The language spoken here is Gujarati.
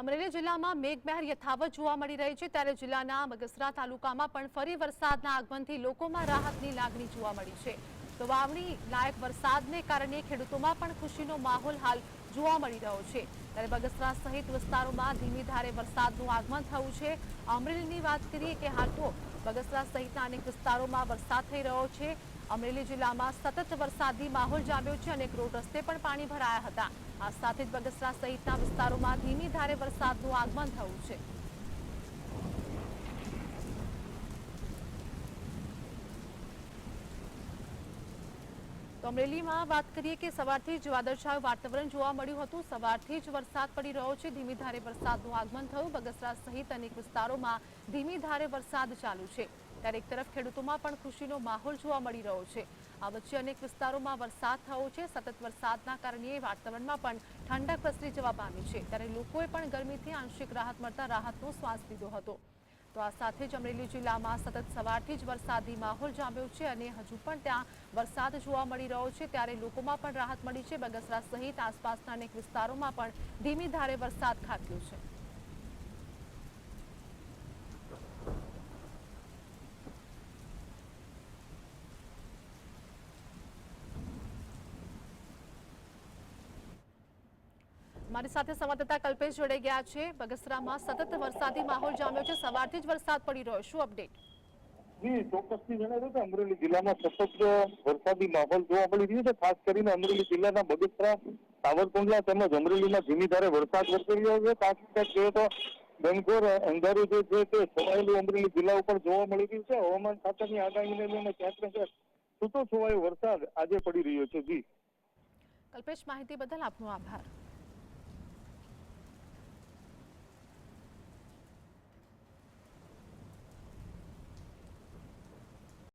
અમરેલી જિલ્લામાં મેઘમહેર યથાવત જોવા મળી રહી છે. ત્યારે જિલ્લાના બગસરા તાલુકામાં પણ ફરી વરસાદના આગમનથી લોકોમાં રાહતની લાગણી જોવા મળી છે. તો વાવણી લાયક વરસાદને કારણે ખેડૂતોમાં પણ ખુશીનો માહોલ હાલ જોવા મળી રહ્યો છે. ત્યારે બગસરા સહિત વિસ્તારોમાં ધીમી ધારે વરસાદનું આગમન થયું છે. અમરેલીની વાત કરીએ કે હાલ તો બગસરા સહિતના અનેક વિસ્તારોમાં વરસાદ થઈ રહ્યો છે. અમરેલી જિલ્લામાં સતત વરસાદી માહોલ જામ્યો છે અનેક રોડ રસ્તે પણ પાણી ભરાયા હતા. આ સાથે જ બગસરા સહિતના વિસ્તારોમાં ધીમી ધારે વરસાદનું આગમન થયું છે. અમરેલીમાં વાત કરીએ કે સવારથી જ વાદળછાયું વાતાવરણ જોવા મળ્યું હતું. સવારથી જ વરસાદ પડી રહ્યો છે. ધીમી ધારે વરસાદનું આગમન થયું. બગસરા સહિત અનેક વિસ્તારોમાં ધીમી ધારે વરસાદ ચાલુ છે. ત્યારે એક તરફ ખેડૂતોમાં પણ ખુશીનો માહોલ જોવા મળી રહ્યો છે. આ વચ્ચે અનેક વિસ્તારોમાં વરસાદ થયો છે. સતત વરસાદના કારણે વાતાવરણમાં પણ ઠંડક પ્રસરી જવા પામી છે. ત્યારે લોકોએ પણ ગરમીથી આંશિક રાહત મળતા રાહતનો શ્વાસ લીધો હતો. તો આ સાથે જ અમરેલી જિલ્લામાં સતત સવારથી જ વરસાદી માહોલ જામ્યો છે અને હજુ પણ ત્યાં વરસાદ જોવા મળી રહ્યો છે. ત્યારે લોકોમાં પણ રાહત મળી છે. બગસરા સહિત આસપાસના અનેક વિસ્તારોમાં પણ ધીમી ધારે વરસાદ ખાબક્યો છે. મારી સાથે સંવાદદાતા કલ્પેશ જોડાઈ ગયા છે. બગસરામાં સતત વરસાદી માહોલ જામ્યો છે. સવારથી જ વરસાદ પડી રહ્યો. શું અપડેટ? જી ચોક્કસથી જણાવ્યું કે અમરેલી જિલ્લામાં સતત વરસાદી માહોલ જોવા મળી રહ્યો છે ખાસ કરીને અમરેલી જિલ્લાના બગસરા સાવરકુંડલા તેમજ અમરેલીમાં ધીમી ધારે વરસાદ વરસી રહ્યો છે. ખાસ કરીને તો ઘનઘોર અંધારું જે છે તે છવાયેલું અમરેલી જિલ્લા ઉપર જોવા મળી રહ્યું છે. હવામાન ખાતાની આગાહીને લઈને ક્યાંક ને ક્યાંક છૂટો છવાયો વરસાદ આજે પડી રહ્યો છે. જી. કલ્પેશ માહિતી બદલ આપનો આભાર.